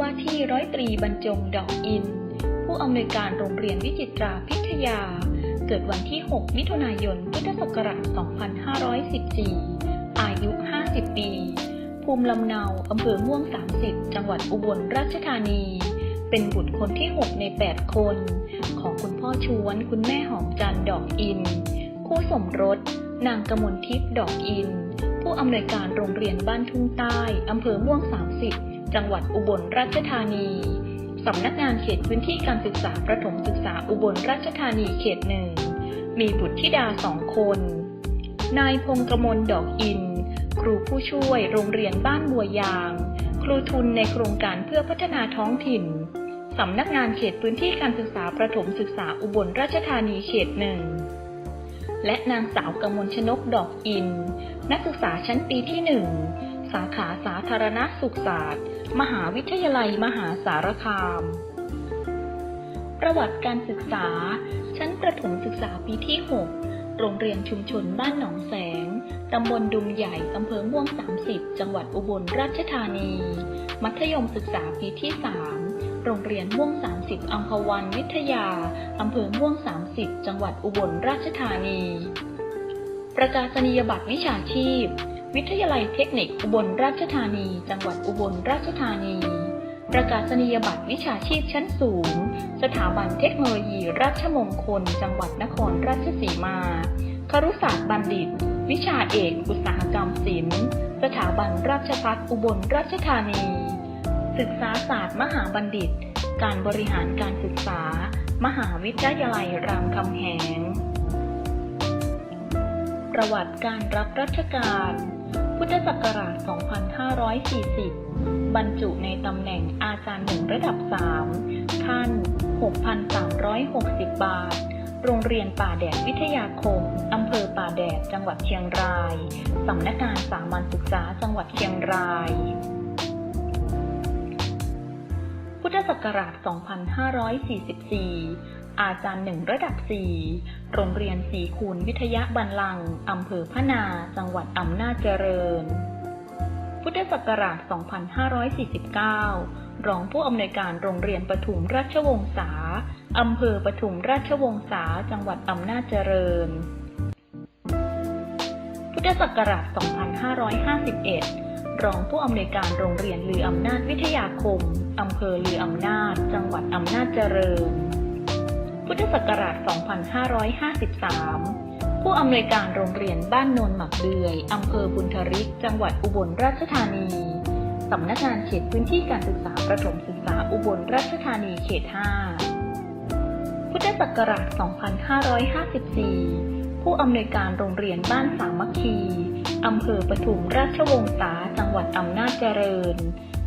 ว่าที่ร้อยตรีบรรจงดอกอิน ผู้อำนวยการโรงเรียนวิจิตราพิทยา เกิดวันที่ 6 มิถุนายน พุทธศักราช 2514 อายุ 50 ปี ภูมิลำเนาอำเภอม่วง 30 จังหวัดอุบลราชธานี เป็นบุตรคนที่ 6 ใน 8 คน ของคุณพ่อชวน คุณแม่หอมจันทร์ดอกอิน คู่สมรส นางกมลทิพย์ดอกอิน ผู้อำนวยการโรงเรียนบ้านทุ่งใต้อำเภอม่วง 30 จังหวัดอุบลราชธานี สำนักงานเขตพื้นที่การศึกษาประถมศึกษาอุบลราชธานีเขตหนึ่ง มีบุตรธิดาสองคน นายพงกมลดอกอิน ครูผู้ช่วยโรงเรียนบ้านบัวยาง ครูทุนในโครงการเพื่อพัฒนาท้องถิ่น สำนักงานเขตพื้นที่การศึกษาประถมศึกษาอุบลราชธานีเขตหนึ่ง และนางสาวกมลชนกดอกอิน นักศึกษาชั้นปีที่หนึ่งาขาสาธารณสุขศาสตร์ มหาวิทยาลัยมหาสารคาม ประวัติการศึกษา ชั้นประถมศึกษาปีที่ 6 โรงเรียนชุมชนบ้านหนองแสง ตำบลดุมใหญ่ อำเภอม่วง 30 จังหวัดอุบลราชธานี มัธยมศึกษาปีที่ 3 โรงเรียนม่วง 30อัมพวันวิทยา อำเภอม่วง 30 จังหวัดอุบลราชธานี ประกาศนียบัตรวิชาชีพ วิทยาลัยเทคนิคอุบลราชธานี จังหวัดอุบลราชธานี ประกาศนียบัตรวิชาชีพชั้นสูง สถาบันเทคโนโลยีราชมงคล จังหวัดนครราชสีมา ครุศาสตร์บัณฑิต วิชาเอกอุตสาหกรรมศิลป์ สถาบันราชภัฏอุบลราชธานี ศึกษาศาสตร์มหาบัณฑิต การบริหารการศึกษา มหาวิทยาลัยรามคำแหง ประวัติการรับราชการ พุทธศักราช 2540 บรรจุในตำแหน่งอาจารย์หนึ่งระดับ 3 ขั้น 6,360 บาท โรงเรียนป่าแดดวิทยาคม อำเภอป่าแดด จังหวัดเชียงราย สำนักงานสามัญศึกษาจังหวัดเชียงราย พุทธศักราช 2544 อาจารย์หนึ่งระดับ 4 โรงเรียนสีคูณวิทยาบันลัง อำเภอพะนา จังหวัดอำนาจเจริญ พุทธศักราช 2549 รองผู้อำนวยการโรงเรียนปทุมราชวงศา อำเภอปทุมราชวงศา จังหวัดอำนาจเจริญ พุทธศักราช 2551รองผู้อำนวยการโรงเรียนลืออำนาจวิทยาคม อำเภอลืออำนาจ จังหวัดอำนาจเจริญ พุทธศักราช 2553 ผู้อำนวยการโรงเรียนบ้านโนนหมักเดือยอำเภอบุญทริก จังหวัดอุบลราชธานีสำนักงานเขตพื้นที่การศึกษาประถมศึกษาอุบลราชธานีเขต 5 พุทธศักราช 2554 ผู้อำนวยการโรงเรียนบ้านสามัคคีอำเภอปทุมราชวงศ์าจังหวัดอำนาจเจริญ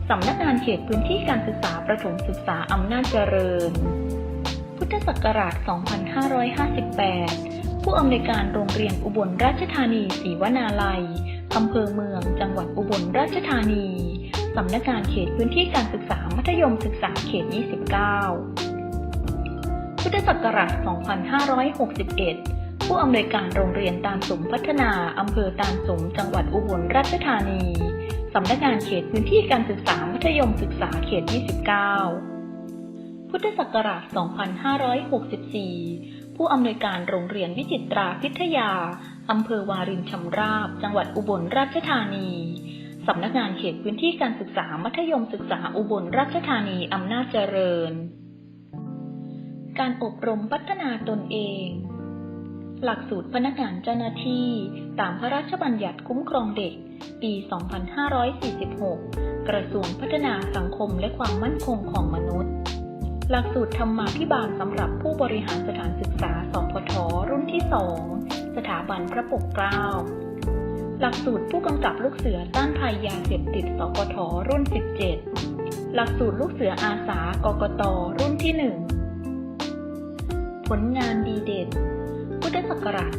สำนักงานเขตพื้นที่การศึกษาประถมศึกษาอำนาจเจริญ ธศักราช 2558 ผู้อำนวยการโรงเรียนอุบลราชธานีศรีวนาลัย อำเภอเมือง จังหวัดอุบลราชธานี สำนักงานเขตพื้นที่การศึกษามัธยมศึกษาเขต 29 พุทธศักราช 2561 ผู้อำนวยการโรงเรียนตานสมพัฒนา อำเภอตานสม จังหวัดอุบลราชธานี สำนักงานเขตพื้นที่การศึกษามัธยมศึกษาเขต 29 พุทธศักราช 2564 ผู้อำนวยการโรงเรียนวิจิตราพิทยา อำเภอวารินชำราบ จังหวัดอุบลราชธานีสำนักงานเขตพื้นที่การศึกษามัธยมศึกษาอุบลราชธานีอำนาจเจริญ การอบรมพัฒนาตนเอง หลักสูตรพนักงานเจ้าหน้าที่ ตามพระราชบัญญัติคุ้มครองเด็ก ปี 2546 กระทรวงพัฒนาสังคมและความมั่นคงของมนุษย์ หลักสูตรธรรมาภิบาลสำหรับผู้บริหารสถานศึกษา สพท รุ่นที่ 2 สถาบันพระปกเกล้า หลักสูตรผู้กำกับลูกเสือต้านภัยยาเสพติด สพท รุ่น 17 หลักสูตรลูกเสืออาสากกต รุ่นที่ 1 ผลงานดีเด่น พุทธศักราช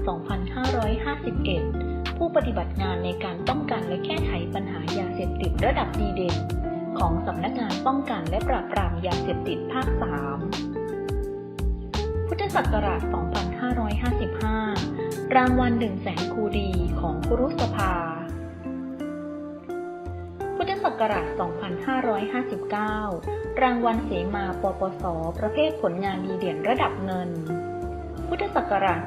2551 ผู้ปฏิบัติงานในการป้องกันและแก้ไขปัญหายาเสพติดระดับดีเด่น ของสำนักงานป้องกันและปราบปรามยาเสพติดภาค 3 พุทธศักราช 2555 รางวัล1แสนคูดีของครุสภา พุทธศัศักราช 2559 รางวัลเสมาปปส ประเภทผลงานดีเด่นระดับเงิน พุทธศักราช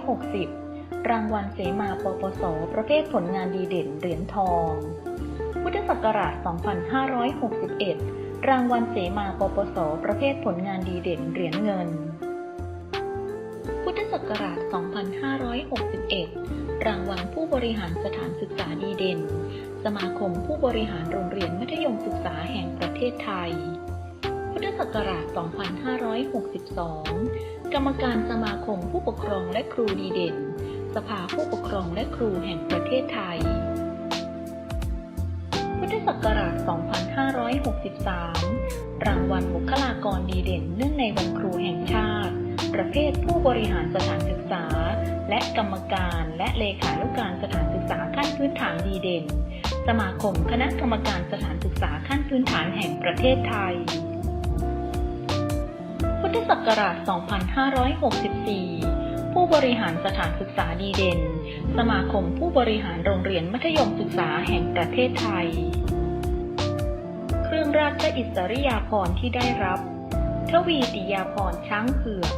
2560 รางวัลเสมาปปส ประเภทผลงานดีเด่นเหรียญทอง พุทธศักราช 2561 รางวัลเสมาปปส ประเภทผลงานดีเด่นเหรียญเงิน พุทธศักราช 2561 รางวัลผู้บริหารสถานศึกษาดีเด่น สมาคมผู้บริหารโรงเรียนมัธยมศึกษาแห่งประเทศไทย พุทธศักราช 2562 กรรมการสมาคมผู้ปกครองและครูดีเด่น สภาผู้ปกครองและครูแห่งประเทศไทย พุทธศักราช 2563 รางวัลบุคลากรดีเด่นเนื่องในวันครูแห่งชาติ ประเภทผู้บริหารสถานศึกษา และกรรมการและเลขานุการสถานศึกษาขั้นพื้นฐานดีเด่น สมาคมคณะกรรมการสถานศึกษาขั้นพื้นฐานแห่งประเทศไทยพุทธศักราช 2564 ผู้บริหารสถานศึกษาดีเด่น สมาคมผู้บริหารโรงเรียนมัธยมศึกษาแห่งประเทศไทย เครื่องราชอิสริยาภรณ์ที่ได้รับ ทวีติยาภรณ์ช้างเผือก